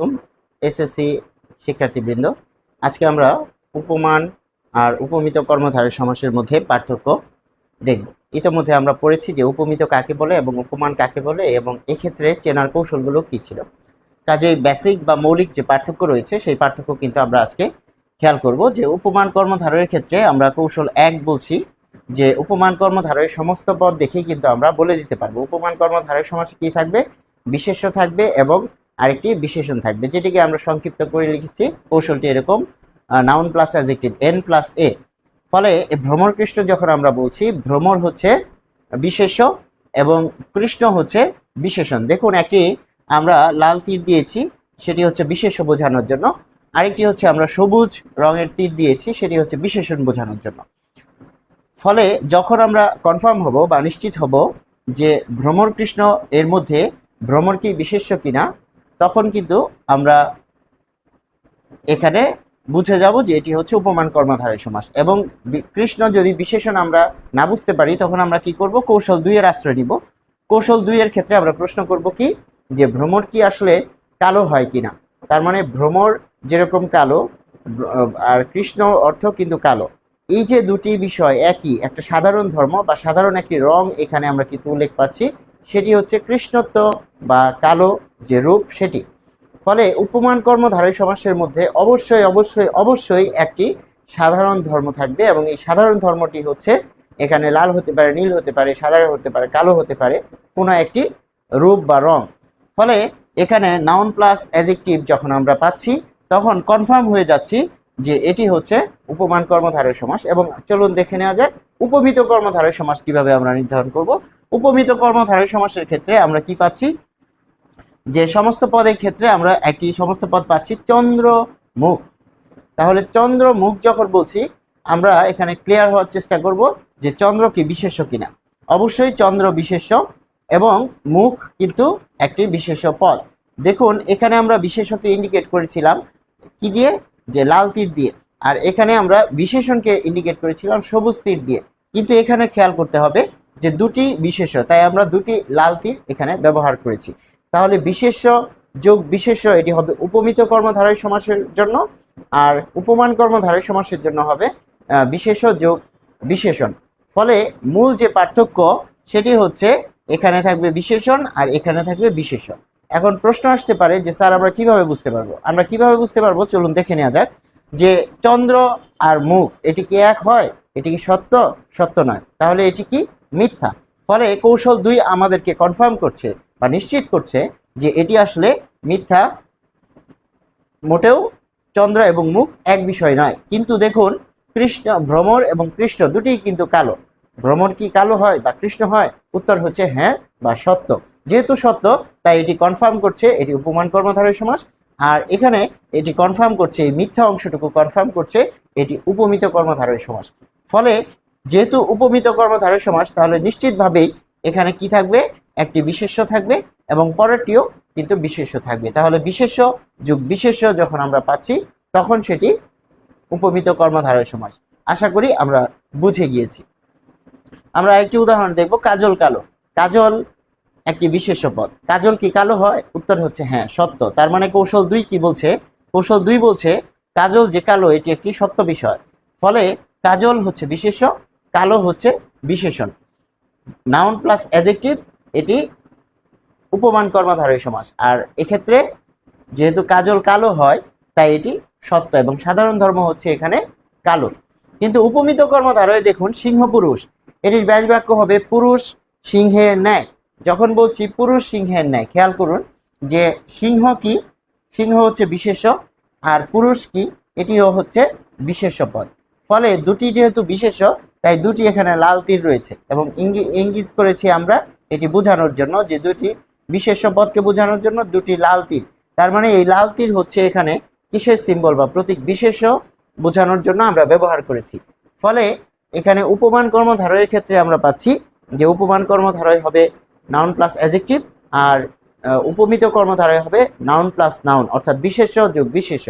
আলাইকুম এসএসসি শিক্ষার্থীবৃন্দ। আজকে আমরা উপমান আর উপমিত কর্মধারের সমাসের মধ্যে পার্থক্য দেখব। ইতিমধ্যে আমরা পড়েছি যে উপমিত কাকে বলে এবং উপমান কাকে বলে এবং এক্ষেত্রে চেনার কৌশলগুলো কী ছিল। কাজেই বেসিক বা মৌলিক যে পার্থক্য রয়েছে, সেই পার্থক্য কিন্তু আমরা আজকে খেয়াল করব যে উপমান কর্মধারয়ের ক্ষেত্রে আমরা কৌশল এক বলছি যে উপমান কর্মধারয়ের সমস্ত পদ দেখেই কিন্তু আমরা বলে দিতে পারব। উপমান কর্মধারয়ের সমাসে কি থাকবে? বিশেষ্য থাকবে এবং আরেকটি বিশেষণ থাকবে, যেটিকে আমরা সংক্ষিপ্ত করে লিখেছি। কৌশলটি এরকম noun plus adjective N plus A ফলে ভ্রমর কৃষ্ণ যখন আমরা বলছি, ভ্রমর হচ্ছে বিশেষ্য এবং কৃষ্ণ হচ্ছে বিশেষণ। দেখুন, একটি আমরা লাল তীর দিয়েছি, সেটি হচ্ছে বিশেষ বোঝানোর জন্য। আরেকটি হচ্ছে আমরা সবুজ রঙের তীর দিয়েছি, সেটি হচ্ছে বিশেষণ বোঝানোর জন্য। ফলে যখন আমরা কনফার্ম হব বা নিশ্চিত হব যে ভ্রমর কৃষ্ণ এর মধ্যে ভ্রমর কি বিশেষ্য কিনা তখন কিন্তু আমরা এখানে বুঝে যাব যে এটি হচ্ছে উপমান কর্মধারয় সমাস। এবং কৃষ্ণ যদি বিশেষণ আমরা না বুঝতে পারি, তখন আমরা কি করব? কৌশল দুইয়ের আশ্রয় নিব। কৌশল দুইয়ের ক্ষেত্রে আমরা প্রশ্ন করব কি? যে ভ্রমর কি আসলে কালো হয় কিনা তার মানে ভ্রমর যেরকম কালো আর কৃষ্ণ অর্থ কিন্তু কালো। এই যে দুটি বিষয় একই, একটা সাধারণ ধর্ম বা সাধারণ একটি রং এখানে আমরা কিন্তু উল্লেখ পাচ্ছি। সেটি হচ্ছে কৃষ্ণত্ব বা কালো যে রূপ সেটি। ফলে উপমান কর্মধারয় সমাসের মধ্যে অবশ্যই অবশ্যই অবশ্যই একটি সাধারণ ধর্ম থাকবে এবং এই সাধারণ ধর্মটি হচ্ছে এখানে লাল হতে পারে, নীল হতে পারে, সাদা হতে পারে, কালো হতে পারে, কোনো একটি রূপ বা রং। ফলে এখানে নাউন প্লাস অ্যাজেক্টিভ যখন আমরা পাচ্ছি, তখন কনফার্ম হয়ে যাচ্ছি যে এটি হচ্ছে উপমান কর্মধারয় সমাস এবং চলুন দেখে নেওয়া যাক, উপমিত কর্মধারয় সমাস কীভাবে আমরা নির্ধারণ করব। উপমিত কর্মধারয় সমাসের ক্ষেত্রে আমরা কি পাচ্ছি? যে সমস্ত পদের ক্ষেত্রে আমরা একটি সমস্ত পদ পাচ্ছি চন্দ্র মুখ তাহলে চন্দ্র মুখ যখন বলছি, আমরা এখানে ক্লিয়ার হওয়ার চেষ্টা করব যে চন্দ্র কি বিশেষ্য কিনা। অবশ্যই চন্দ্র বিশেষ্য এবং মুখ কিন্তু একটি বিশেষ্য পদ। দেখুন, এখানে আমরা বিশেষকে ইন্ডিকেট করেছিলাম কি দিয়ে? যে লাল তীর দিয়ে। আর এখানে আমরা বিশেষণকে ইন্ডিকেট করেছিলাম সবুজ তীর দিয়ে। কিন্তু এখানে খেয়াল করতে হবে যে দুটি বিশেষ্য, তাই আমরা দুটি লাল তীর এখানে ব্যবহার করেছি। তাহলে বিশেষ্য যোগ বিশেষ্য, এটি হবে উপমিত কর্মধারয় সমাসের জন্য, আর উপমান কর্মধারয় সমাসের জন্য হবে বিশেষ্য যোগ বিশেষণ। ফলে মূল যে পার্থক্য, সেটি হচ্ছে এখানে থাকবে বিশেষণ আর এখানে থাকবে বিশেষণ। এখন প্রশ্ন আসতে পারে যে, স্যার, আমরা কীভাবে বুঝতে পারব? আমরা কীভাবে বুঝতে পারব? চলুন দেখে নেওয়া যাক যে চন্দ্র আর মুখ, এটি কি এক হয়? এটি কি সত্য? সত্য নয়। তাহলে এটি কি মিথ্যা। ফলে কৌশল দুই আমাদেরকে কনফার্ম করছে বা নিশ্চিত করছে যে এটি আসলে মিথ্যা, মোটেও চন্দ্র এবং মুখ এক বিষয় নয়। কিন্তু দেখুন, কৃষ্ণ ভ্রমর এবং কৃষ্ণ দুটিই কিন্তু কালো। ভ্রমর কি কালো হয় বা কৃষ্ণ হয়? উত্তর হচ্ছে হ্যাঁ বা সত্য। যেহেতু সত্য, তাই এটি কনফার্ম করছে, এটি উপমান কর্মধারয় সমাস। আর এখানে এটি কনফার্ম করছে, এই মিথ্যা অংশটুকু কনফার্ম করছে, এটি উপমিত কর্মধারয় সমাস। ফলে যেহেতু উপমিত কর্মধারয় সমাস তাহলে নিশ্চিতভাবেই এখানে কি থাকবে? একটি বিশেষ্য থাকবে এবং পরেরটিও কিন্তু বিশেষ্য থাকবে। তাহলে বিশেষ্য যুগ বিশেষ্য যখন আমরা পাচ্ছি, তখন সেটি উপমিত কর্মধারয় সমাস আশা করি আমরা বুঝে গিয়েছি। আমরা একটি উদাহরণ দেখব, কাজল কালো। কাজল একটি বিশেষ্য পদ। কাজল কি কালো হয়? উত্তর হচ্ছে হ্যাঁ সত্য। তার মানে কৌশল দুই কি বলছে? কৌশল দুই বলছে, কাজল যে কালো, এটি একটি সত্য বিষয়। ফলে কাজল হচ্ছে বিশেষ্য কালো হচ্ছে বিশেষণ। নাউন প্লাস অ্যাজেক্টিভ এটি উপমান কর্মধারয় সমাস। আর এক্ষেত্রে যেহেতু কাজল কালো হয়, তাই এটি সত্য এবং সাধারণ ধর্ম হচ্ছে এখানে কালো। কিন্তু উপমিত কর্মধারয়, দেখুন, সিংহ পুরুষ। এটির ব্যাস বাক্য হবে পুরুষ সিংহের ন্যায়। যখন বলছি পুরুষ সিংহের ন্যায়, খেয়াল করুন যে সিংহ কি? সিংহ হচ্ছে বিশেষ্য, আর পুরুষ কি? এটিও হচ্ছে বিশেষ্য পদ। ফলে দুটি যেহেতু বিশেষ্য তাই দুটি এখানে লাল তীর রয়েছে এবং ইঙ্গি, ইঙ্গিত করেছি আমরা এটি বোঝানোর জন্য যে দুটি বিশেষ্য পদকে বোঝানোর জন্য দুটি লাল তীর। তার মানে এই লাল তীর হচ্ছে এখানে কিসের সিম্বল বা প্রতীক বিশেষ্য বোঝানোর জন্য আমরা ব্যবহার করেছি। ফলে এখানে উপমান কর্মধারয়ের ক্ষেত্রে আমরা পাচ্ছি যে উপমান কর্মধারয় হবে নাউন প্লাস অ্যাজেক্টিভ আর উপমিত কর্মধারয় হবে নাউন প্লাস নাউন অর্থাৎ বিশেষ্য যোগ বিশেষ্য।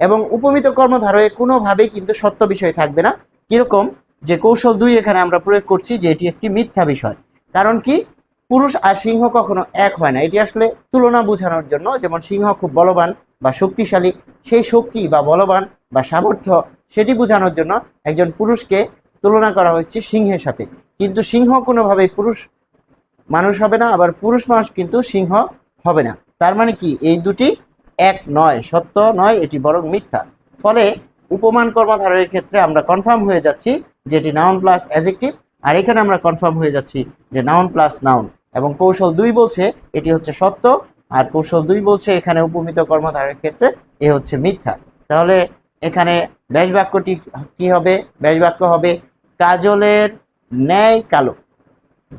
এবং উপমিত কর্মধারয়ে কোনোভাবেই কিন্তু সত্য বিষয় থাকবে না। কীরকম? যে কৌশল দুই এখানে আমরা প্রয়োগ করছি যে এটি একটি মিথ্যা বিষয়। কারণ কি? পুরুষ আর সিংহ কখনো এক হয় না। এটি আসলে তুলনা বোঝানোর জন্য যেমন সিংহ খুব বলবান বা শক্তিশালী, সেই শক্তি বা বলবান বা সামর্থ্য সেটি বোঝানোর জন্য একজন পুরুষকে তুলনা করা হচ্ছে সিংহের সাথে। কিন্তু সিংহ কোনোভাবেই পুরুষ মানুষ হবে না, আবার পুরুষ মানুষ কিন্তু সিংহ হবে না। তার মানে কি? এই দুটি এক নয়, সত্য নয়, এটি বরং মিথ্যা। ফলে উপমান কর্মধারের ক্ষেত্রে আমরা কনফার্ম হয়ে যাচ্ছি যে এটি নাউন প্লাস অ্যাজেক্টিভ আর এখানে আমরা কনফার্ম হয়ে যাচ্ছি যে নাউন প্লাস নাউন এবং কৌশল দুই বলছে এটি হচ্ছে সত্য, আর কৌশল দুই বলছে এখানে উপমিত কর্মধারের ক্ষেত্রে এ হচ্ছে মিথ্যা। তাহলে এখানে ব্যাস বাক্যটি কি হবে? ব্যাস বাক্য হবে, কাজলের ন্যায় কালো।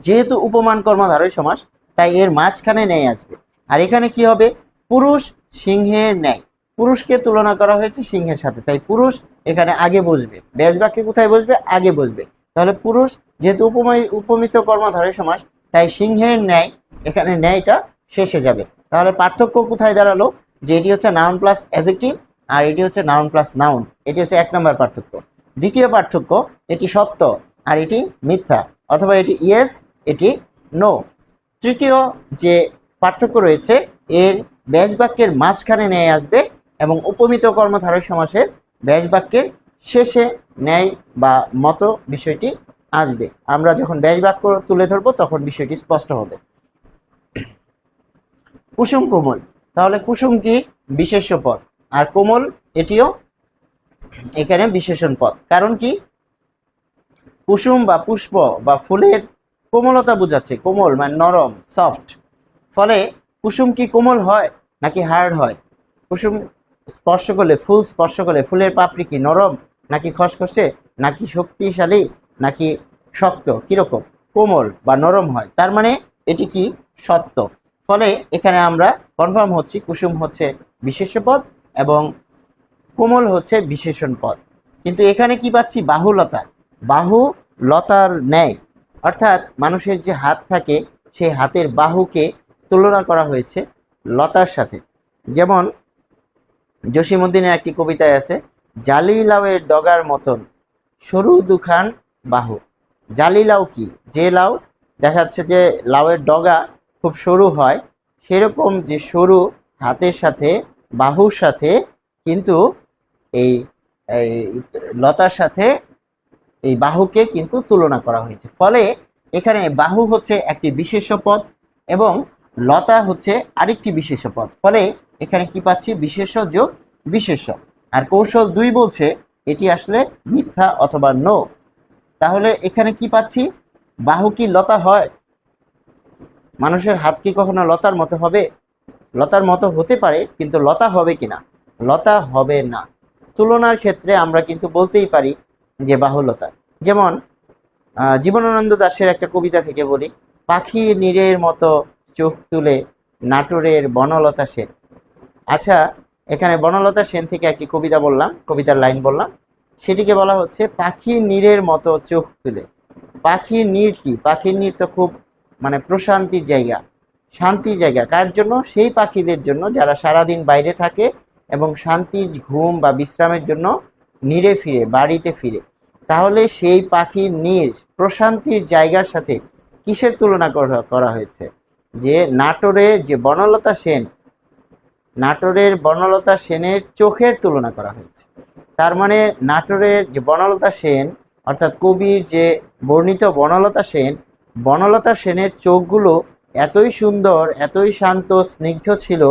যেহেতু উপমান কর্মধারয় সমাস, তাই এর মাঝখানে ন্যায় আসবে। আর এখানে কি হবে? পুরুষ সিংহের ন্যায়। পুরুষকে তুলনা করা হয়েছে সিংহের সাথে। তাই পুরুষ এখানে আগে বসবে। ব্যাস বাক্যে কোথায় বসবে? আগে বসবে। তাহলে পুরুষ যেহেতু উপময় উপমিত কর্মধারয় সমাস তাই সিংহের ন্যায়, এখানে ন্যায়টা শেষে যাবে। তাহলে পার্থক্য কোথায় দাঁড়াল? যে এটি হচ্ছে নাউন প্লাস অ্যাজেক্টিভ আর এটি হচ্ছে নাউন প্লাস নাউন এটি হচ্ছে এক নম্বর পার্থক্য। দ্বিতীয় পার্থক্য, এটি সত্য, আর এটি মিথ্যা, অথবা এটি ইয়েস এটি নো তৃতীয় যে পার্থক্য রয়েছে, এর ব্যাস বাক্যের মাঝখানে ন্যায় আসবে এবং উপমিত কর্মধারয় সমাসের ব্যাস বাক্যের শেষে ন্যায় বা মত বিষয়টি আসবে। আমরা যখন ব্যাস বাক্য তুলে ধরবো, তখন বিষয়টি স্পষ্ট হবে। কুসুম কোমল। তাহলে কুসুম কি? বিশেষ্য পদ। আর কোমল, এটিও এখানে বিশেষণ পদ। কারণ কি? কুসুম বা পুষ্প বা ফুলের কোমলতা বোঝাচ্ছে। কোমল মানে নরম সফট ফলে কুসুম কি কোমল হয় নাকি হার্ড হয়? কুসুম স্পর্শ করলে ফুল, স্পর্শ করলে ফুলের পাপড়ি কি নরম, নাকি খসখসে, নাকি শক্তিশালী, নাকি শক্ত? কীরকম? কোমল বা নরম হয়। তার মানে এটি কি সত্য? ফলে এখানে আমরা কনফার্ম হচ্ছি, কুসুম হচ্ছে বিশেষ পদ এবং কোমল হচ্ছে বিশেষণ পদ। কিন্তু এখানে কি পাচ্ছি? বাহুলতা। বাহু লতার ন্যায়। অর্থাৎ মানুষের যে হাত থাকে, সেই হাতের বাহুকে তুলনা করা হয়েছে লতার সাথে। যেমন জসিমুদ্দিনের একটি কবিতায় আছে জালি লাউয়ের ডগার মতন সরু দুখান বাহু। জালি লাউ কি? যে লাউ, দেখা যাচ্ছে যে লাউয়ের ডগা খুব সরু হয়, সেরকম যে সরু হাতের সাথে, বাহুর সাথে, কিন্তু এই লতার সাথে এই বাহুকে কিন্তু তুলনা করা হয়েছে। ফলে এখানে বাহু হচ্ছে একটি বিশেষ পদ এবং লতা হচ্ছে আরেকটি বিশেষ পদ। ফলে এখানে কি পাচ্ছি? বিশেষ্য যোগ বিশেষ্য আর কৌশল দুই বলছে, এটি আসলে মিথ্যা অথবা নো। তাহলে এখানে কি পাচ্ছি? বাহু কি লতা হয়? মানুষের হাত কি কখনো লতার মতো হবে? লতার মতো হতে পারে, কিন্তু লতা হবে কিনা লতা হবে না। তুলনার ক্ষেত্রে আমরা কিন্তু বলতেই পারি যে বাহুলতা যেমন জীবনানন্দ দাশের একটা কবিতা থেকে বলি, পাখি নীরের মতো চোখ তুলে নাটোরের বনলতা সেন। আচ্ছা এখানে বনলতা সেন থেকে একটি কবিতা বললাম, কবিতার লাইন বললাম। সেটিকে বলা হচ্ছে পাখি নীরের মতো চোখ তুলে। পাখির নীর কি? পাখির নীর তো খুব মানে প্রশান্তির জায়গা, শান্তির জায়গা। কার জন্য? সেই পাখিদের জন্য যারা সারাদিন বাইরে থাকে এবং শান্তির ঘুম বা বিশ্রামের জন্য নীরে ফিরে, বাড়িতে ফিরে। তাহলে সেই পাখির নীর প্রশান্তির জায়গার সাথে কিসের তুলনা করা করা হয়েছে? যে নাটোরে যে বনলতা সেন নাটোরের বনলতা সেনের চোখের তুলনা করা হয়েছে। তার মানে নাটোরের যে বনলতা সেন, অর্থাৎ কবির যে বর্ণিত বনলতা সেন, বনলতা সেনের চোখগুলো এতই সুন্দর, এতই শান্ত, স্নিগ্ধ ছিল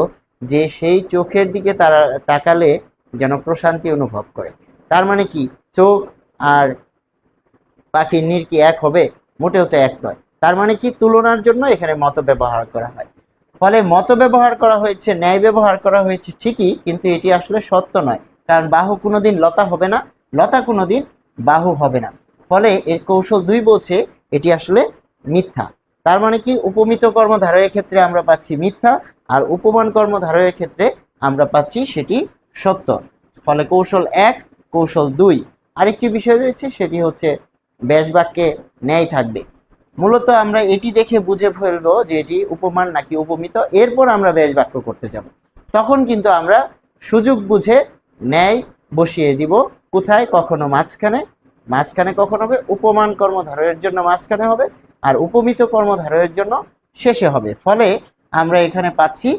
যে সেই চোখের দিকে তারা তাকালে যেন প্রশান্তি অনুভব করে। তার মানে কি? চোখ আর পাখির নীর কি এক হবে? মোটেও তো এক নয়। তার মানে কি? তুলনার জন্য এখানে মত ব্যবহার করা হয়। ফলে মত ব্যবহার করা হয়েছে ন্যায় ব্যবহার করা হয়েছে ঠিকই, কিন্তু এটি আসলে সত্য নয়। কারণ বাহু কোনোদিন লতা হবে না, লতা কোনোদিন বাহু হবে না। ফলে এর কৌশল দুই বলছে, এটি আসলে মিথ্যা। তার মানে কি? উপমিত কর্মধারয়ের ক্ষেত্রে আমরা পাচ্ছি মিথ্যা, আর উপমান কর্মধারয়ের ক্ষেত্রে আমরা পাচ্ছি সেটি সত্য। ফলে কৌশল এক, কৌশল দুই। আরেকটি বিষয় রয়েছে, সেটি হচ্ছে ব্যাস বাক্যে ন্যায় থাকবে। মূলত আমরা এটি দেখে বুঝে ফেলব যে এটি উপমান নাকি উপমিত। এরপর আমরা ব্যাস বাক্য করতে যাব। তখন কিন্তু আমরা সুযোগ বুঝে ন্যায় বসিয়ে দিব। কোথায়? কখনো মাঝখানে। মাঝখানে কখন হবে? উপমান কর্মধারয়ের জন্য মাঝখানে হবে আর উপমিত কর্মধারয়ের জন্য শেষে হবে। ফলে আমরা এখানে পাচ্ছি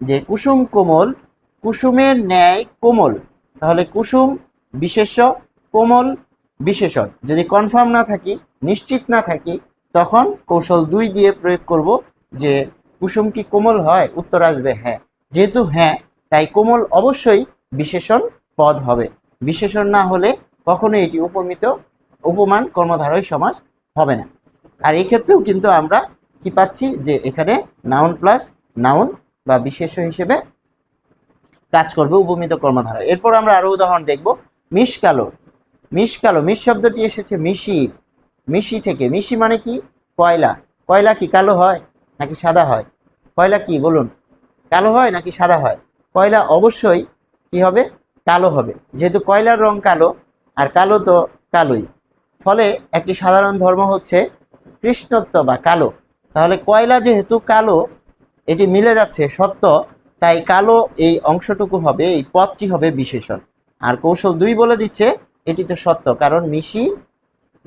যে কুসুম কোমল, কুসুমের ন্যায় কোমল। তাহলে কুসুম বিশেষ্য, কোমল বিশেষণ। যদি কনফার্ম না থাকি, নিশ্চিত না থাকি তখন কৌশল দুই দিয়ে প্রয়োগ করব যে কুসুম কি কোমল হয়? উত্তর আসবে হ্যাঁ। যেহেতু হ্যাঁ তাই কোমল অবশ্যই বিশেষণ পদ হবে। বিশেষণ না হলে কখনো এটি উপমিত, উপমান কর্মধারয় সমাস হবে না। আর এই ক্ষেত্রেও কিন্তু আমরা কি পাচ্ছি যে এখানে নাউন প্লাস নাউন বা বিশেষ হিসেবে কাজ করবে উপমিত কর্মধারা এরপর আমরা আরও উদাহরণ দেখব। মিশ কালো। মিশ কালো মিশ শব্দটি এসেছে মিশি মিশি থেকে, মিশি মানে কি? কয়লা। কয়লা কি কালো হয় নাকি সাদা হয়? কয়লা কি, বলুন। কালো হয় নাকি সাদা হয়? কয়লা অবশ্যই কি হবে? কালো হবে। যেহেতু কয়লার রং কালো, আর কালো তো কালোই। ফলে একটি সাধারণ ধর্ম হচ্ছে কৃষ্ণত্ব বা কালো। তাহলে কয়লা যেহেতু কালো, এটি মিলে যাচ্ছে সত্য, তাই কালো এই অংশটুকু হবে, এই পদটি হবে বিশেষণ। আর কৌশল দুই বলে দিচ্ছে, এটি তো সত্য, কারণ মিশি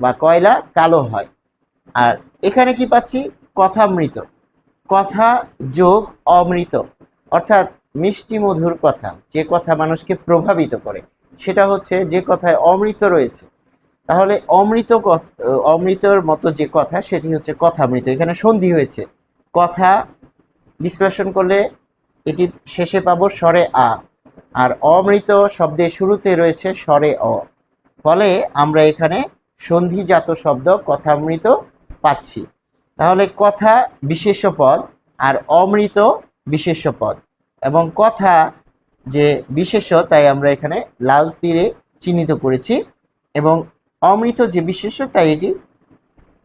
বা কয়লা কালো হয়। আর এখানে কি পাচ্ছি? কথামৃত কথা যোগ অমৃত। অর্থাৎ মিষ্টি মধুর কথা, যে কথা মানুষকে প্রভাবিত করে। সেটা হচ্ছে যে কথায় অমৃত রয়েছে। তাহলে অমৃত অমৃতর মতো যে কথা, সেটি হচ্ছে কথামৃত এখানে সন্ধি হয়েছে। কথা বিশ্লেষণ করলে এটি শেষে পাবো স্বরে আ। আর অমৃত শব্দের শুরুতে রয়েছে স্বরে অ। ফলে আমরা এখানে সন্ধিজাত শব্দ কথামৃত পাচ্ছি। তাহলে কথা বিশেষ্য পদ আর অমৃত বিশেষ্য পদ। এবং কথা যে বিশেষ্য তাই আমরা এখানে লাল তীরে চিহ্নিত করেছি। এবং অমৃত যে বিশেষ্য তাই এটি,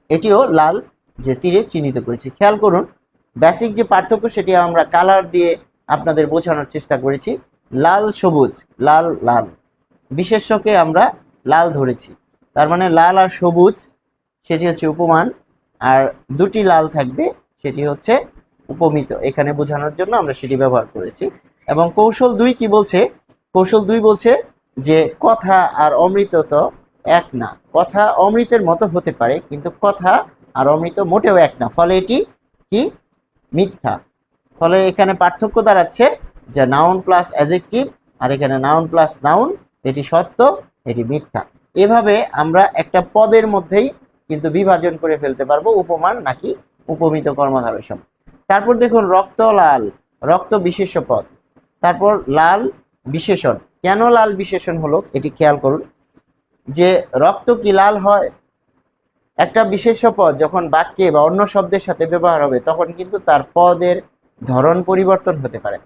এটিও লাল যে তীরে চিহ্নিত করেছি। খেয়াল করুন বেসিক যে পার্থক্য, সেটি আমরা কালার দিয়ে আপনাদের বোঝানোর চেষ্টা করেছি। লাল সবুজ, লাল লাল। বিশেষ্যকে আমরা লাল ধরেছি। তার মানে লাল আর সবুজ, সেটি হচ্ছে উপমান, আর দুটি লাল থাকবে, সেটি হচ্ছে উপমিত। এখানে বোঝানোর জন্য আমরা সেটি ব্যবহার করেছি। এবং কৌশল দুই কি বলছে? কৌশল দুই বলছে যে কথা আর অমৃত তো এক না। কথা অমৃতের মতো হতে পারে, কিন্তু কথা আর অমৃত মোটেও এক না। ফলে এটি কি? মিথ্যা। ফলে এখানে পার্থক্য দাঁড়াচ্ছে যে নাউন প্লাস অ্যাজেক্টিভ আর এখানে নাউন প্লাস নাউন এটি সত্য, এটি মিথ্যা। এভাবে আমরা একটা পদের মধ্যেই কিন্তু বিভাজন করে ফেলতে পারব উপমান নাকি উপমিত কর্মধারসম তারপর দেখুন রক্ত লাল, রক্ত বিশেষ পদ। তারপর লাল বিশেষণ। কেন লাল বিশেষণ হলো এটি খেয়াল করুন। যে রক্ত কি লাল হয়? একটা বিশেষ পদ যখন বাক্যে বা অন্য শব্দের সাথে ব্যবহার হবে তখন কিন্তু তার পদের ধরন পরিবর্তন হতে পারে।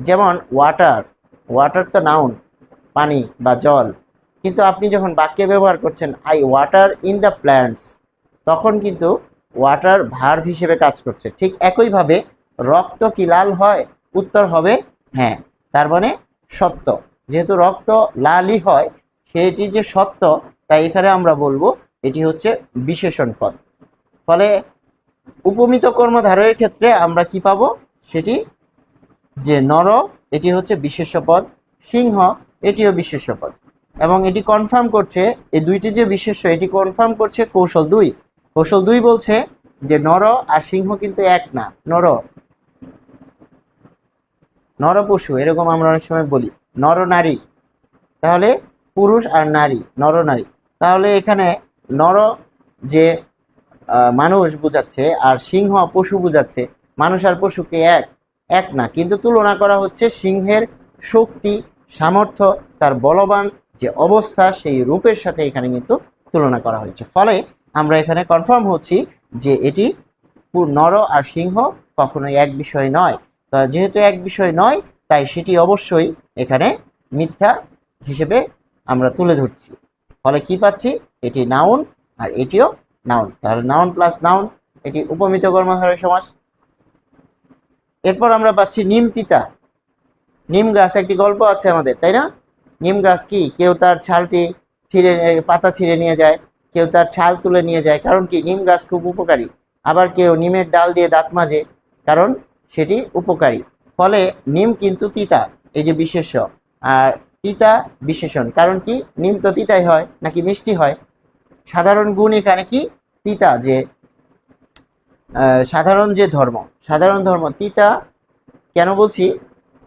যেমন ওয়াটার ওয়াটার তো নাউন পানি বা জল। কিন্তু আপনি যখন বাক্যে ব্যবহার করছেন I water in the plants তখন কিন্তু ওয়াটার ভার্ব হিসেবে কাজ করছে। ঠিক একইভাবে রক্ত কি লাল হয়? উত্তর হবে হ্যাঁ। তার মানে সত্য। যেহেতু রক্ত লালই হয়, সেটি যে সত্য, তাই এখানে আমরা বলব এটি হচ্ছে বিশেষণ পদ। ফলে উপমিত কর্মধারয়ের ক্ষেত্রে আমরা কি পাবো? সেটি যে নর, এটি হচ্ছে বিশেষ্য পদ। সিংহ, এটিও বিশেষ্য পদ। এবং এটি কনফার্ম করছে, এই দুইটি যে বিশেষ্য, এটি কনফার্ম করছে কৌশল দুই। কৌশল দুই বলছে যে নর আর সিংহ কিন্তু এক না, নর। নর পশু, এরকম আমরা অনেক সময় বলি। নর নারী। তাহলে পুরুষ আর নারী, নর নারী। তাহলে এখানে নর যে মানুষ বোঝাচ্ছে আর সিংহ পশু বোঝাচ্ছে, মানুষ আর পশুকে এক এক না। কিন্তু তুলনা করা হচ্ছে সিংহের শক্তি, সামর্থ্য, তার বলবান যে অবস্থা সেই রূপের সাথে এখানে কিন্তু তুলনা করা হয়েছে। ফলে আমরা এখানে কনফার্ম হচ্ছি যে এটি নর আর সিংহ কখনোই এক বিষয় নয়। তা যেহেতু এক বিষয় নয়, তাই সেটি অবশ্যই এখানে মিথ্যা হিসেবে আমরা তুলে ধরছি। ফলে কি পাচ্ছি? এটি নাউন আর এটিও নাউন তাহলে নাউন প্লাস নাউন এটি উপমিত কর্মধারয় সমাস। এরপর আমরা পাচ্ছি নিম তিতা নিম গাছ একটি গল্প আছে আমাদের, তাই না? নিম গাছ কি? কেউ তার ছালটি ছিঁড়ে পাতা ছিঁড়ে নিয়ে যায়, কেউ তার ছাল তুলে নিয়ে যায়, কারণ কি? নিম গাছ খুব উপকারী। আবার কেউ নিমের ডাল দিয়ে দাঁত মাজে, কারণ সেটি উপকারী। ফলে নিম কিন্তু তিতা, এই যে বিশেষ্য। আর তিতা বিশেষণ, কারণ কি? নিম তো তিতাই হয়, নাকি মিষ্টি হয়? সাধারণ গুণ এখানে কি? তিতা যে সাধারণ যে ধর্ম, সাধারণ ধর্ম, তিতা কেন বলছি?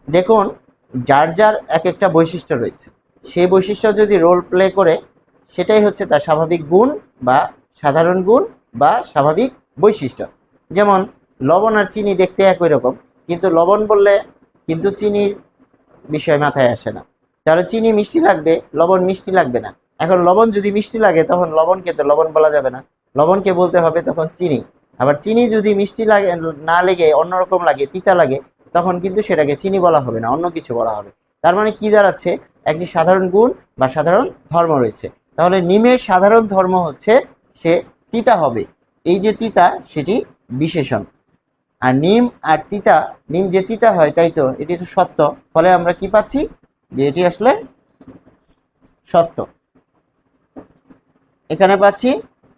দেখুন যার যার এক একটা বৈশিষ্ট্য রয়েছে। সেই বৈশিষ্ট্য যদি রোল প্লে করে, সেটাই হচ্ছে তার স্বাভাবিক গুণ বা সাধারণ গুণ বা স্বাভাবিক বৈশিষ্ট্য। যেমন, লবণ আর চিনি দেখতে একই রকম, কিন্তু লবণ বললে কিন্তু চিনির বিষয় মাথায় আসে না। তাহলে চিনি মিষ্টি লাগবে, লবণ মিষ্টি লাগবে না। এখন লবণ যদি মিষ্টি লাগে, তখন লবণকে তো লবণ বলা যাবে না। লবণকে বলতে হবে তখন চিনি। আবার চিনি যদি মিষ্টি লাগে, না লেগে অন্যরকম লাগে, তিতা লাগে তখন কিন্তু সেটাকে চিনি বলা হবে না, অন্য কিছু বলা হবে। তার মানে কি দাঁড়াচ্ছে? একটি সাধারণ গুণ বা সাধারণ ধর্ম রয়েছে। তাহলে নিমের সাধারণ ধর্ম হচ্ছে সে তিতা হবে। এই যে তিতা, সেটি বিশেষণ। আর নিম আর তিতা, নিম যে তিতা হয়, তাই তো? এটি তো সত্য। ফলে আমরা কি পাচ্ছি? যে এটি আসলে সত্য। এখানে পাচ্ছি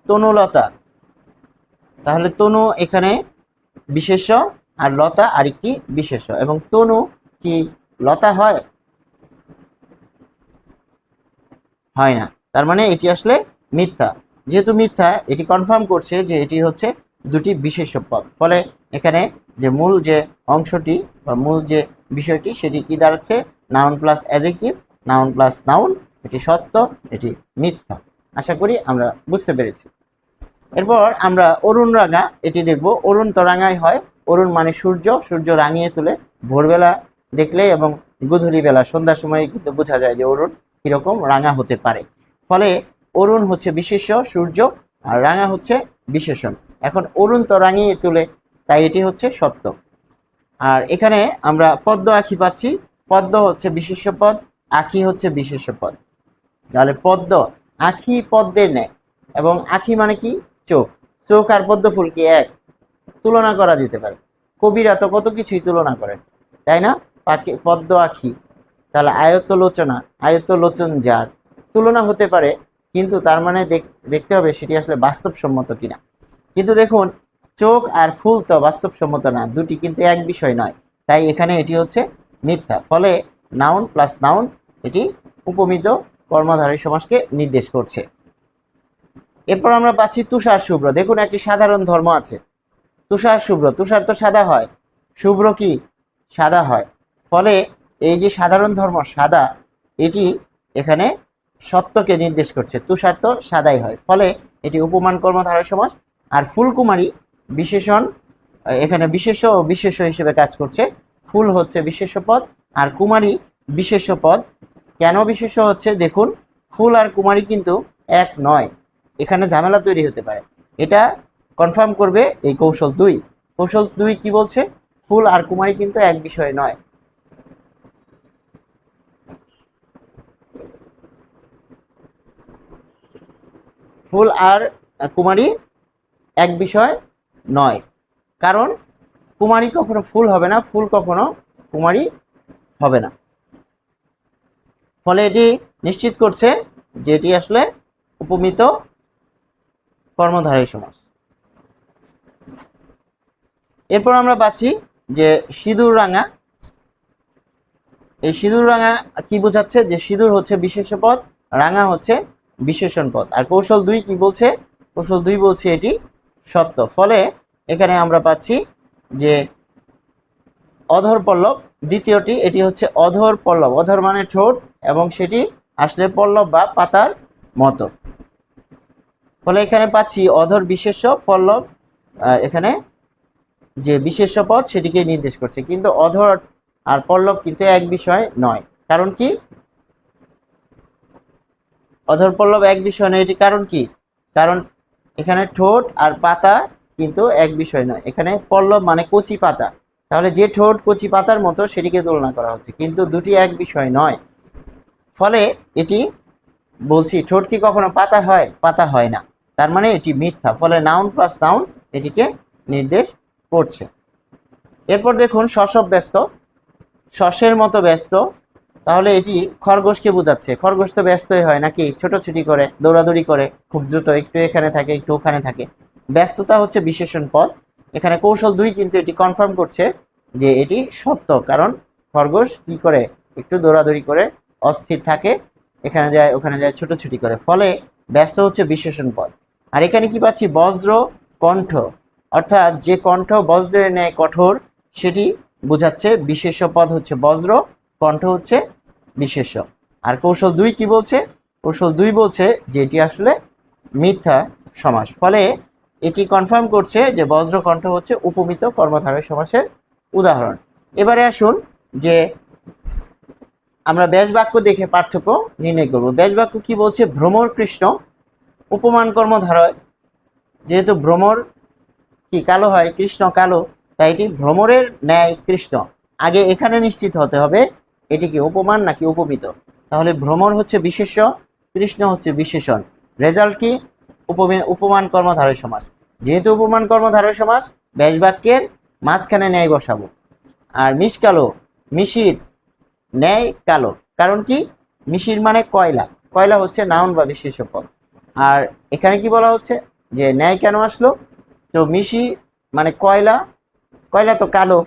তনুলতা। তাহলে তনু এখানে বিশেষ্য আর লতা আরেকটি বিশেষ এবং তনু কি লতা হয়? হয় না। তার মানে এটি আসলে মিথ্যা। যেহেতু মিথ্যা, এটি কনফার্ম করছে যে এটি হচ্ছে দুটি বিশেষ পদ। ফলে এখানে যে মূল যে অংশটি বা মূল যে বিষয়টি, সেটি কি দাঁড়াচ্ছে? Noun plus adjective noun plus noun এটি সত্য, এটি মিথ্যা। আশা করি আমরা বুঝতে পেরেছি। এরপর আমরা অরুণ রাঙা এটি দেখব অরুণ তো রাঙাই হয়। অরুণ মানে সূর্য সূর্য রাঙিয়ে তুলে ভোরবেলা দেখলে এবং গধূলি বেলা সন্ধ্যার সময় কিন্তু বোঝা যায় যে অরুণ কীরকম রাঙা হতে পারে। ফলে অরুণ হচ্ছে বিশেষ্য, সূর্য আর রাঙা হচ্ছে বিশেষণ। এখন অরুণ তো রাঙিয়ে তুলে, তাই এটি হচ্ছে সত্য। আর এখানে আমরা পদ্ম আখি পাচ্ছি। পদ্ম হচ্ছে বিশেষ্য পদ, আখি হচ্ছে বিশেষ্য পদ। তাহলে পদ্ম, আখি পদ্মের ন্যায়। এবং আখি মানে কি? চোখ। চোখ আর পদ্ম ফুল কি এক? তুলনা করা যেতে পারে। কবিরা তো কত কিছুই তুলনা করেন তাই না? পাখি, পদ্ম আখি, তাহলে আয়ত লোচনা আয়ত লোচন যার, তুলনা হতে পারে, কিন্তু তার মানে দেখ- দেখতে হবে সেটি আসলে বাস্তবসম্মত কিনা। কিন্তু দেখুন, চোখ আর ফুল তো বাস্তবসম্মত না, দুটি কিন্তু এক বিষয় নয়, তাই এখানে এটি হচ্ছে মিথ্যা। ফলে নাউন প্লাস নাউন এটি উপমিত কর্মধারী সমাজকে নির্দেশ করছে। এরপর আমরা পাচ্ছি তুষার শুভ্র দেখুন, একটি সাধারণ ধর্ম আছে। তুষার শুভ্র। তুষার তো সাদা হয়। শুভ্র কি? সাদা হয়। ফলে এই যে সাধারণ ধর্ম সাদা, এটি এখানে সত্যকে নির্দেশ করছে। তুষার তো সাদাই হয়। ফলে এটি উপমান কর্মধারয় সমাস আর ফুলকুমারী বিশেষণ, এখানে বিশেষ ও বিশেষ্য হিসেবে কাজ করছে। ফুল হচ্ছে বিশেষ্য পদ আর কুমারী বিশেষ্য পদ। কেন বিশেষ্য হচ্ছে? দেখুন, ফুল আর কুমারী কিন্তু এক নয়। এখানে ঝামেলা তৈরি হতে পারে। এটা কনফার্ম করবে এই কৌশল দুই। কৌশল দুই কি বলছে? ফুল আর কুমারী কিন্তু এক বিষয় নয়। ফুল আর কুমারী এক বিষয় নয়। কারণ কুমারী কখনো ফুল হবে না, ফুল কখনো কুমারী হবে না। ফলে এটি নিশ্চিত করছে যে এটি আসলে উপমিত কর্মধারী সমাস এরপর আমরা পাচ্ছি যে সিঁদুর রাঙা। এই সিঁদুর রাঙা কি বোঝাচ্ছে? যে সিঁদুর হচ্ছে বিশেষ পদ, রাঙা হচ্ছে বিশেষণ পদ। আর কৌশল দুই কি বলছে? কৌশল দুই বলছে এটি সত্য। ফলে এখানে আমরা পাচ্ছি যে অধর পল্লব, দ্বিতীয়টি এটি হচ্ছে অধর পল্লব। অধর মানে ঠোঁট এবং সেটি আসলে পল্লব বা পাতার মতো। ফলে এখানে পাচ্ছি অধর বিশেষ্য, পল্লব এখানে যে বিশেষ্য পদ সেটিকে নির্দেশ করছে। কিন্তু অধর আর পল্লব কিন্তু এক বিষয় নয়। কারণ কি? অধর পল্লব এক বিষয় নয়, এটি কারণ কি? কারণ এখানে ঠোঁট আর পাতা কিন্তু এক বিষয় নয়। এখানে পল্লব মানে কচি পাতা। তাহলে যে ঠোঁট কচি পাতার মতো সেটিকে তুলনা করা হচ্ছে। কিন্তু দুটি এক বিষয় নয়। ফলে এটি বলছি, ঠোঁট কি কখনো পাতা হয়? পাতা হয় না। তার মানে এটি মিথ্যা। ফলে নাউন প্লাস নাউন এটিকে নির্দেশ করছে এরপর দেখুন শশব ব্যস্ত। শসের মতো ব্যস্ত। তাহলে এটি খরগোশকে বোঝাচ্ছে। খরগোশ তো ব্যস্তই হয় নাকি? ছোটাছুটি করে, দৌড়াদৌড়ি করে, খুব দ্রুত একটু এখানে থাকে, একটু ওখানে থাকে। ব্যস্ততা হচ্ছে বিশেষণ পদ। এখানে কৌশল দুই কিন্তু এটি কনফার্ম করছে যে এটি সত্য। কারণ খরগোশ কি করে? একটু দৌড়াদৌড়ি করে, অস্থির থাকে, এখানে যায়, ওখানে যায়, ছোটাছুটি করে। ফলে ব্যস্ত হচ্ছে বিশেষণ পদ। আর এখানে কি পাচ্ছি? বজ্র কণ্ঠ। অর্থাৎ যে কণ্ঠ বজ্রের ন্যায় কঠোর, সেটি বোঝাচ্ছে বিশেষ্য পদ হচ্ছে বজ্র, কণ্ঠ হচ্ছে বিশেষ্য। আর কৌশল দুই কি বলছে? কৌশল দুই বলছে যে এটি আসলে মিথ্যা সমাস। ফলে এটি কনফার্ম করছে যে বজ্রকণ্ঠ হচ্ছে উপমিত কর্মধারয় সমাসের উদাহরণ। এবারে আসুন যে আমরা ব্যাস বাক্য দেখে পার্থক্য নির্ণয় করব। ব্যাস বাক্য কি বলছে? ভ্রমর কৃষ্ণ, উপমান কর্মধারয়। যেহেতু ভ্রমর কি কালো হয়? কৃষ্ণ কালো। তাই এটি ভ্রমরের ন্যায় কৃষ্ণ। আগে এখানে নিশ্চিত হতে হবে, এটি কি উপমান নাকি উপমিত? তাহলে ভ্রমর হচ্ছে বিশেষ্য, কৃষ্ণ হচ্ছে বিশেষণ। রেজাল্ট কি? উপমে- উপমান কর্মধারয় সমাস। যেহেতু উপমান কর্মধারয় সমাস ব্যাস বাক্যের মাঝখানে ন্যায় বসাবো। আর মিশ কালো মিশির ন্যায় কালো। কারণ কি? মিশির মানে কয়লা। কয়লা হচ্ছে নাউন বা বিশেষ্য পদ আর এখানে কি বলা হচ্ছে? যে ন্যায় কেন আসলো? তো মিশি মানে কয়লা কয়লা তো কালো,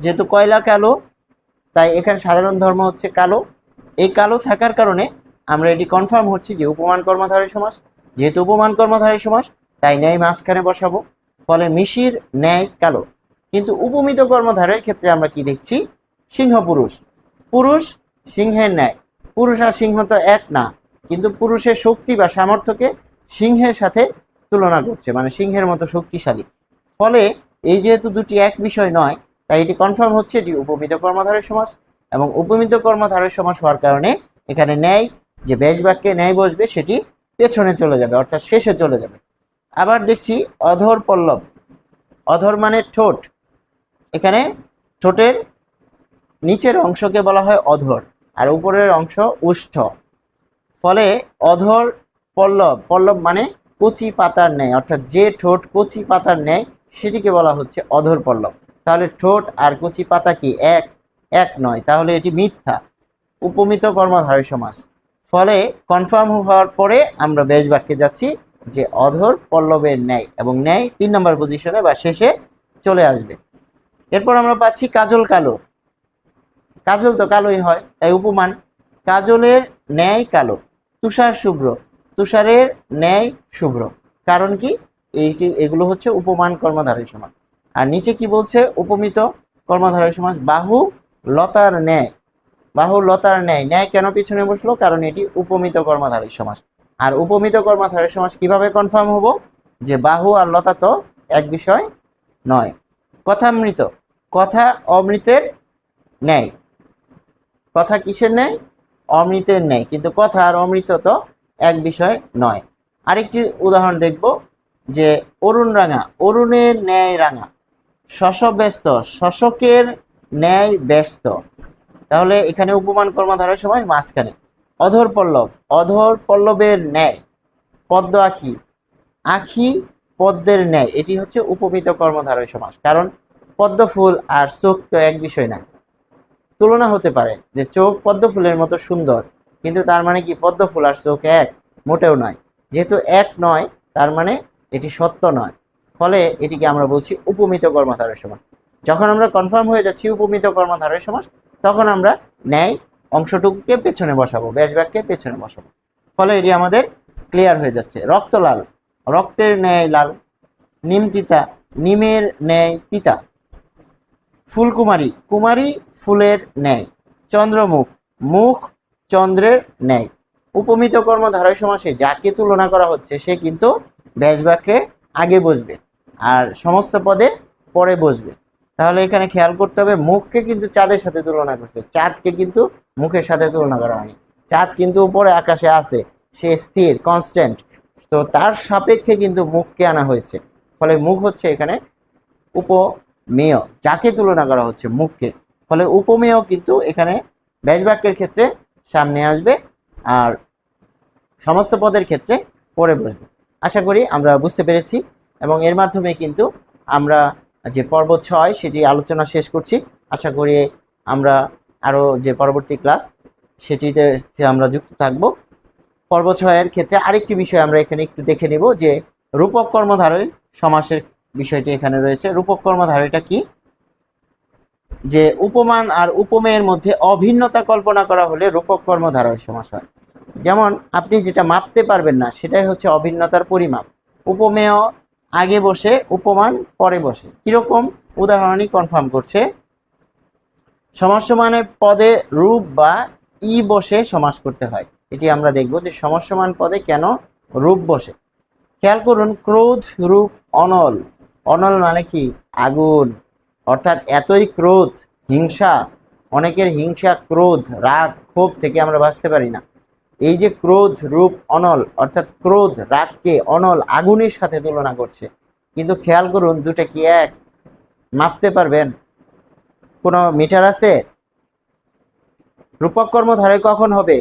যেহেতু কয়লা কালো, তাই এখানে সাধারণ ধর্ম হচ্ছে কালো। এই কালো থাকার কারণে আমরা এটি কনফার্ম হচ্ছি যে উপমান কর্মধারী সমাস যেহেতু উপমান কর্মধারী সমাস তাই ন্যায় মাঝখানে বসাবো। ফলে মিশির ন্যায় কালো। কিন্তু উপমিত কর্মধারের ক্ষেত্রে আমরা কি দেখছি? সিংহ পুরুষ। পুরুষ সিংহের ন্যায়। পুরুষ আর সিংহ তো এক না। কিন্তু পুরুষের শক্তি বা সামর্থ্যকে সিংহের সাথে তুলনা করছে মানে সিংহের মতো শক্তিশালী। ফলে এই যেহেতু দুটি এক বিষয় নয়, তাই এটি কনফার্ম হচ্ছে এটি উপমিত কর্মধারের সমাস এবং উপমিত কর্মধারের সমাস হওয়ার কারণে এখানে ন্যায়, যে ব্যাস বাক্যে ন্যায় বসবে, সেটি পেছনে চলে যাবে, অর্থাৎ শেষে চলে যাবে। আবার দেখছি অধর পল্লব। অধর মানে ঠোঁট। এখানে ঠোঁটের নিচের অংশকে বলা হয় অধর, আর উপরের অংশ উষ্ঠ। ফলে অধর পল্লব পল্লব মানে কচি পাতার ন্যায়, অর্থাৎ যে ঠোঁট কচি পাতার ন্যায়, সেটিকে বলা হচ্ছে অধর পল্লব। তাহলে ঠোঁট আর কচি পাতা কি এক? এক নয়। তাহলে এটি মিথ্যা। উপমিত কর্মধারী সমাস। ফলে কনফার্ম হওয়ার পরে আমরা বেশ বাক্যে যাচ্ছি যে অধর পল্লবের ন্যায় এবং ন্যায় তিন নম্বর পজিশনে বা শেষে চলে আসবে। এরপর আমরা পাচ্ছি কাজল কালো। কাজল তো কালোই হয়, তাই উপমান। কাজলের ন্যায় কালো, তুষার শুভ্র। তুষারের ন্যায় শুভ্র। কারণ কি? এইটি, এগুলো হচ্ছে উপমান কর্মধারী সমাজ। আর নিচে কি বলছে? উপমিত কর্মধারী সমাজ। বাহু লতার ন্যায়। বাহু লতার ন্যায়। ন্যায় কেন পিছনে বসল? কারণ এটি উপমিত কর্মধারী সমাজ। আর উপমিত কর্মধারী সমাজ কীভাবে কনফার্ম হব? যে বাহু আর লতা তো এক বিষয় নয়। কথামৃত কথা অমৃতের ন্যায়। কথা কিসের ন্যায়? অমৃতের ন্যায়। কিন্তু কথা আর অমৃত তো এক বিষয় নয়। আরেকটি উদাহরণ দেখব যে অরুণ রাঙা, অরুণের ন্যায় রাঙা শশ ব্যস্ত শশকের ন্যায় ব্যস্ত। তাহলে এখানে উপমান কর্মধারয় সময় মাঝখানে। অধর পল্লব, অধর পল্লবের ন্যায়। পদ্ম আখি আখি পদ্মের ন্যায়। এটি হচ্ছে উপমিত কর্মধারয় সমাস। কারণ পদ্ম ফুল আর চোখ তো এক বিষয় না। তুলনা হতে পারে যে চোখ পদ্ম ফুলের মতো সুন্দর কিন্তু তার মানে কি, পদ্ম ফুল আর চোখ এক, মোটেও নয়। যেহেতু এক নয়, তার মানে এটি সত্য নয়। ফলে এটিকে আমরা বলছি উপমিত কর্মধারয় সমাস। যখন আমরা কনফার্ম হয়ে যাচ্ছি উপমিত কর্মধারয় সমাস, তখন আমরা ন্যায় অংশটুকুকে পেছনে বসাবো ব্যাস বাক্যে পেছনে বসাবো। ফলে এটি আমাদের ক্লিয়ার হয়ে যাচ্ছে। রক্ত লাল, রক্তের ন্যায় লাল, নিম তিতা, নিমের ন্যায় তিতা। ফুলকুমারী কুমারী ফুলের ন্যায়। চন্দ্রমুখ, মুখ চন্দ্রের ন্যায়। উপমিত কর্মধারয় সমাসে যাকে তুলনা করা হচ্ছে, সে কিন্তু ব্যাস বাক্যে আগে বসবে আর সমস্ত পদে পরে বসবে। তাহলে এখানে খেয়াল করতে হবে, মুখকে কিন্তু চাঁদের সাথে তুলনা করছে। চাঁদকে কিন্তু মুখের সাথে তুলনা করা হয়নি। চাঁদ কিন্তু উপরে আকাশে আছে, সে স্থির কনস্ট্যান্ট তো তার সাপেক্ষে কিন্তু মুখকে আনা হয়েছে। ফলে মুখ হচ্ছে এখানে উপমেয়। যাকে তুলনা করা হচ্ছে মুখকে। ফলে উপমেয় কিন্তু এখানে ব্যাস বাক্যের ক্ষেত্রে সামনে আসবে আর সমস্ত পদের ক্ষেত্রে পরে বসবে। আশা করি আমরা বুঝতে পেরেছি এবং এর মাধ্যমে কিন্তু আমরা যে পর্ব ছয়, সেটি আলোচনা শেষ করছি। আশা করি আমরা আরও যে পরবর্তী ক্লাস, সেটিতে আমরা যুক্ত থাকব। পর্ব ছয়ের ক্ষেত্রে আরেকটি বিষয় আমরা এখানে একটু দেখে নেব যে রূপক কর্মধারয় সমাসের বিষয়টি এখানে রয়েছে। রূপক কর্মধারয়টা কি? যে উপমান আর উপমেয়ের মধ্যে অভিন্নতা কল্পনা করা হলে রূপক কর্মধারয় সমাস হয়। যেমন আপনি যেটা মাপতে পারবেন না, সেটাই হচ্ছে অভিন্নতার পরিমাপ। উপমেয় আগে বসে, উপমান পরে বসে। কীরকম? উদাহরণই কনফার্ম করছে। সমাসমানে পদে রূপ বা ই বসে সমাস করতে হয়। এটি আমরা দেখব যে সমাসমান পদে কেন রূপ বসে। খেয়াল করুন, ক্রোধ, রূপ, অনল। অনল মানে কি? আগুন। অর্থাৎ এতই ক্রোধ, হিংসা, অনেকের হিংসা, ক্রোধ, রাগ, ক্ষোভ থেকে আমরা বাঁচতে পারি না। এই যে ক্রোধ রূপ অনল, অর্থাৎ ক্রোধ, রাগকে অনল আগুনের সাথে তুলনা করছে। কিন্তু খেয়াল করুন, দুটো কি এক? মাপতে পারবেন? কোনো মিটার আছে? রূপক কর্মধারে কখন হবে?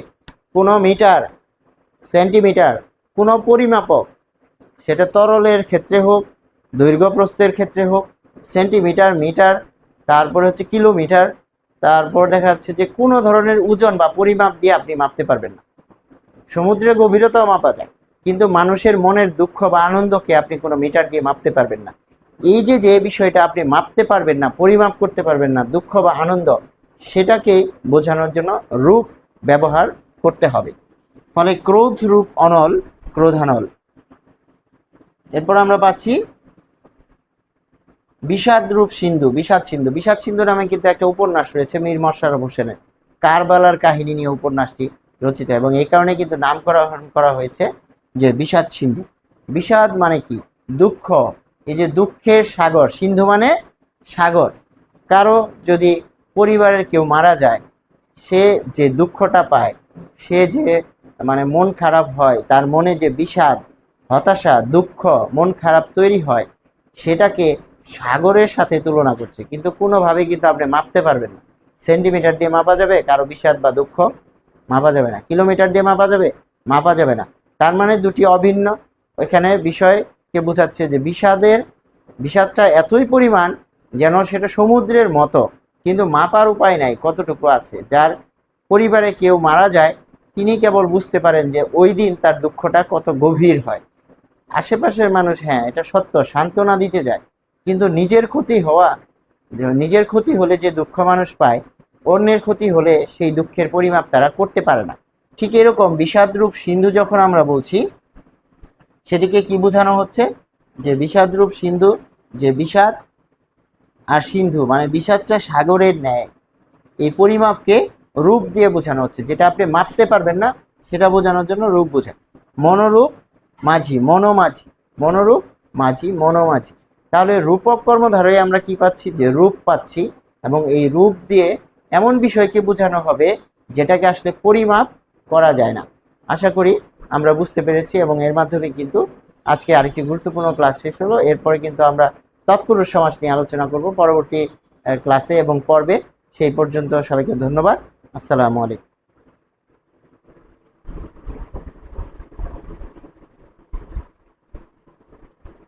কোনো মিটার, সেন্টিমিটার, কোনো পরিমাপক। সেটা তরলের ক্ষেত্রে হোক দৈর্ঘ্য প্রস্থের ক্ষেত্রে হোক সেন্টিমিটার, মিটার, তারপরে হচ্ছে কিলোমিটার, তারপর দেখা যাচ্ছে যে কোনো ধরনের ওজন বা পরিমাপ দিয়ে আপনি মাপতে পারবেন না। সমুদ্রের গভীরতাও মাপা যায়, কিন্তু মানুষের মনের দুঃখ বা আনন্দকে আপনি কোনো মিটার দিয়ে মাপতে পারবেন না। এই যে যে বিষয়টা আপনি মাপতে পারবেন না, পরিমাপ করতে পারবেন না, দুঃখ বা আনন্দ, সেটাকে বোঝানোর জন্য রূপ ব্যবহার করতে হবে। ফলে ক্রোধ রূপ অনল, ক্রোধানল। এরপর আমরা পাচ্ছি বিষাদ রূপ সিন্ধু, বিষাদ সিন্ধু। বিষাদ সিন্ধু নামে কিন্তু একটা উপন্যাস রয়েছে মীর মশারফ হোসেনের কারবালার কাহিনী নিয়ে উপন্যাসটি রচিত এবং এই কারণে কিন্তু নামকরণ করা হয়েছে যে বিষাদ সিন্ধু। বিষাদ মানে কি? দুঃখ। এই যে দুঃখের সাগর, সিন্ধু মানে সাগর। কারও যদি পরিবারের কেউ মারা যায়, সে যে দুঃখটা পায়, সে যে মানে মন খারাপ হয়, তার মনে যে বিষাদ, হতাশা, দুঃখ, মন খারাপ তৈরি হয়, সেটাকে সাগরের সাথে তুলনা করছে, কিন্তু কোনোভাবে কিন্তু আপনি মাপতে পারবেন না। সেন্টিমিটার দিয়ে মাপা যাবে, কারও বিষাদ বা দুঃখ মাপা যাবে না। কিলোমিটার দিয়ে মাপা যাবে মাপা যাবে না। তার মানে দুটি অভিন্ন। ওইখানে বিষয়কে বোঝাচ্ছে যে বিষাদের, বিষাদটা এতই পরিমাণ যেন সেটা সমুদ্রের মতো, কিন্তু মাপার উপায় নাই, কতটুকু আছে? যার পরিবারে কেউ মারা যায়, তিনি কেবল বুঝতে পারেন যে ওই দিন তার দুঃখটা কত গভীর হয়। আশেপাশের মানুষ হ্যাঁ এটা সত্য, সান্ত্বনা দিতে যায়। কিন্তু নিজের ক্ষতি হওয়া, নিজের ক্ষতি হলে যে দুঃখ মানুষ পায়, অন্যের ক্ষতি হলে সেই দুঃখের পরিমাপ তারা করতে পারে না। ঠিক এরকম বিষাদরূপ সিন্ধু যখন আমরা বলছি, সেটিকে কি বোঝানো হচ্ছে? যে বিষাদরূপ সিন্ধু, যে বিষাদ আর সিন্ধু মানে বিষাদটা সাগরের ন্যায়। এই পরিমাপকে রূপ দিয়ে বোঝানো হচ্ছে। যেটা আপনি মাপতে পারবেন না, সেটা বোঝানোর জন্য রূপ বোঝায় মনোরূপ মাঝি, মনোমাঝি। মনোরূপ মাঝি, মনোমাঝি। তাহলে রূপক কর্মধারয় আমরা কি পাচ্ছি? যে রূপ পাচ্ছি এবং এই রূপ দিয়ে এমন বিষয়কে বোঝানো হবে যেটাকে আসলে পরিমাপ করা যায় না। আশা করি আমরা বুঝতে পেরেছি এবং এর মাধ্যমে কিন্তু আজকে আরেকটি গুরুত্বপূর্ণ ক্লাস শেষ হলো। এরপরে কিন্তু আমরা তৎপুরুষ সমাজ নিয়ে আলোচনা করব। পরবর্তী ক্লাসে এবং পর্বে সেই পর্যন্ত সবাইকে ধন্যবাদ। আসসালামু আলাইকুম।